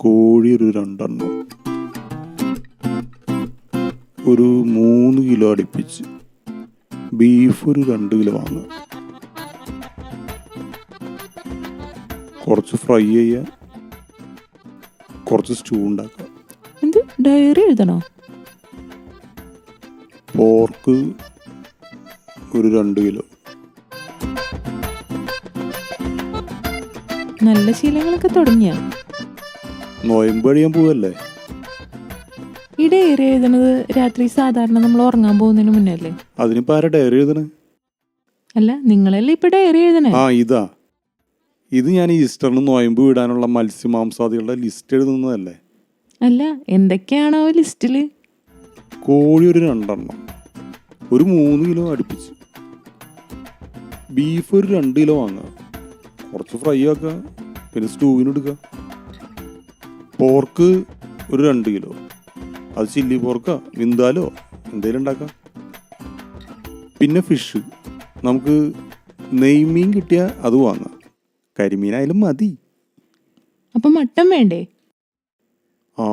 കോഴി ഒരു രണ്ടെണ്ണം. ഒരു മൂന്ന് കിലോ അടുപ്പിച്ച് ബീഫ് ഒരു രണ്ട് കിലോ വാങ്ങുക. കുറച്ച് ഫ്രൈ ചെയ്യുക. കുറച്ച് സ്റ്റൂ ഉണ്ടാക്കുക. എന്ത്? ഡയറി എഴുതണോ? പോർക്ക് ഒരു രണ്ട് കിലോ. നല്ല ശീലങ്ങളൊക്കെ തുടങ്ങിയ? നോയമ്പ് കഴിയാൻ പോവല്ലേ? ഈ ഡയറി എഴുതണത് രാത്രി സാധാരണ നമ്മൾ ഉറങ്ങാൻ പോകുന്നതിന് മുന്നേ അല്ലേ അതിനിപ്പോൾ ആരാ ഡയറി എഴുതണ? അല്ല നിങ്ങളല്ലേ ഇപ്പൊ ഡയറി എഴുതണേ? ആ ഇതാ. ഇത് ഞാൻ ഈസ്റ്ററിന് നോയമ്പ് വിടാനുള്ള മത്സ്യമാംസാദികളുടെ ലിസ്റ്റ് എഴുതുന്നതല്ലേ? അല്ല എന്തൊക്കെയാണോ ലിസ്റ്റിൽ കോഴി ഒരു രണ്ടെണ്ണം ഒരു മൂന്ന് കിലോ അടുപ്പിച്ച്. ബീഫ് ഒരു രണ്ട് കിലോ വാങ്ങുക. കുറച്ച് ഫ്രൈ ആക്കുക പിന്നെ സ്റ്റൂവിന് എടുക്കുക. പോർക്ക് ഒരു രണ്ട് കിലോ. അത് ചില്ലി പോർക്കാ വിന്താലോ എന്തേലും ഉണ്ടാക്കാം. പിന്നെ ഫിഷ് നമുക്ക് നെയ്മീൻ കിട്ടിയാൽ അത് വാങ്ങാം. കരിമീനായാലും മതി. അപ്പൊ മട്ടൻ വേണ്ടേ? ആ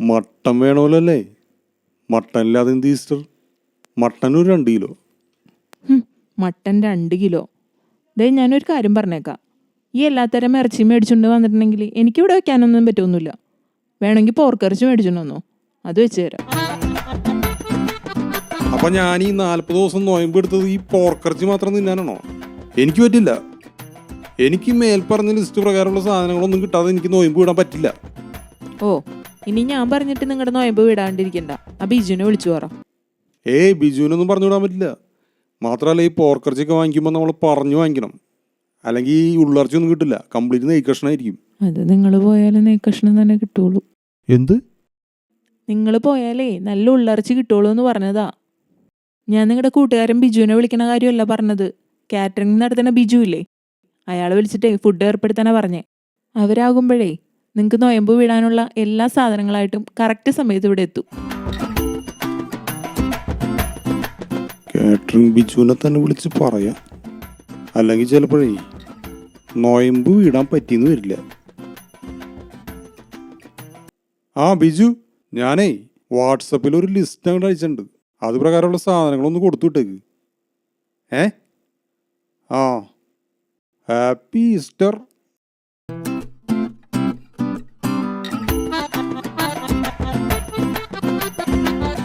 മട്ടൻ വേണമല്ലോ അല്ലേ മട്ടൻ ഇല്ലാതെ എന്ത് ഈസ്റ്റർ? മട്ടൻ ഒരു രണ്ട് കിലോ. മട്ടൻ രണ്ട് കിലോ. ദേ ഞാനൊരു കാര്യം പറഞ്ഞേക്കാം. ഈ എല്ലാത്തരം ഇറച്ചി മേടിച്ചുകൊണ്ട് വന്നിട്ടുണ്ടെങ്കിൽ എനിക്കിവിടെ വെക്കാനൊന്നും പറ്റൊന്നുമില്ല. വേണമെങ്കിൽ പോർക്കിറച്ചി മേടിച്ചുകൊണ്ട് വന്നോ. അത് വെച്ച് തരാം. അപ്പൊ ഞാൻ ഈ നാല്പത് ദിവസം നോയമ്പ് എടുത്തത് ഈ പോർക്കിറച്ചി മാത്രം തിന്നാനാണോ? എനിക്ക് പറ്റില്ല. എനിക്ക് മേൽപ്പറഞ്ഞ ലിസ്റ്റ് പ്രകാരമുള്ള സാധനങ്ങളൊന്നും കിട്ടാതെ എനിക്ക് നോയമ്പ് വിടാൻ പറ്റില്ല. ഓ ഇനി ഞാൻ പറഞ്ഞിട്ട് നിങ്ങളുടെ നോയമ്പ് വിടാണ്ടിരിക്കണ്ട. ആ ബിജുവിനെ വിളിച്ചു പറ. ഏയ് ബിജുവിനൊന്നും പറഞ്ഞു വിടാൻ പറ്റില്ല. മാത്രമല്ല ഈ പോർക്കിറച്ചിയൊക്കെ വാങ്ങിക്കുമ്പോൾ നമ്മൾ പറഞ്ഞു വാങ്ങിക്കണം. അല്ലെങ്കിൽ ഈ ഉള്ളർച്ച ഒന്നും കിട്ടില്ല. കംപ്ലീറ്റ് നെയ്ക്കഷ്ണായിരിക്കും. അത് നിങ്ങൾ പോയാലേ നെയ്ക്കഷ്ണം തന്നെ കിട്ടുള്ളൂ. എന്ത്? നിങ്ങൾ പോയാലേ നല്ല ഉള്ളർച്ച കിട്ടുള്ളൂ എന്ന് പറഞ്ഞതാ. ഞാൻ നിങ്ങളുടെ കൂട്ടുകാരൻ ബിജുവിനെ വിളിക്കണ കാര്യമല്ല പറഞ്ഞത്. കാറ്ററിംഗ് നടത്തുന്ന ബിജു ഇല്ലേ? അയാളെ വിളിച്ചിട്ടേ ഫുഡ് ഏർപ്പെടുത്താനാ പറഞ്ഞേ. അവരാകുമ്പോഴേ നിങ്ങൾക്ക് നൊയമ്പ് വിടാനുള്ള എല്ലാ സാധനങ്ങളായിട്ടും കറക്റ്റ് സമയത്ത് ഇവിടെ എത്തും. കാറ്ററിംഗ് ബിജുവിനെ തന്നെ വിളിച്ച് പറയാം. അല്ലെങ്കിൽ ചിലപ്പോഴേ നോയമ്പ് വീടാൻ പറ്റിയെന്ന് വരില്ല. ആ ബിജു ഞാനേ വാട്സപ്പിൽ ഒരു ലിസ്റ്റ് അങ്ങോട്ട് അയച്ചിട്ടുണ്ട്. അത് പ്രകാരമുള്ള സാധനങ്ങളൊന്ന് കൊടുത്തു വിട്ടേക്ക് ഏ? ആ ഹാപ്പി ഈസ്റ്റർ.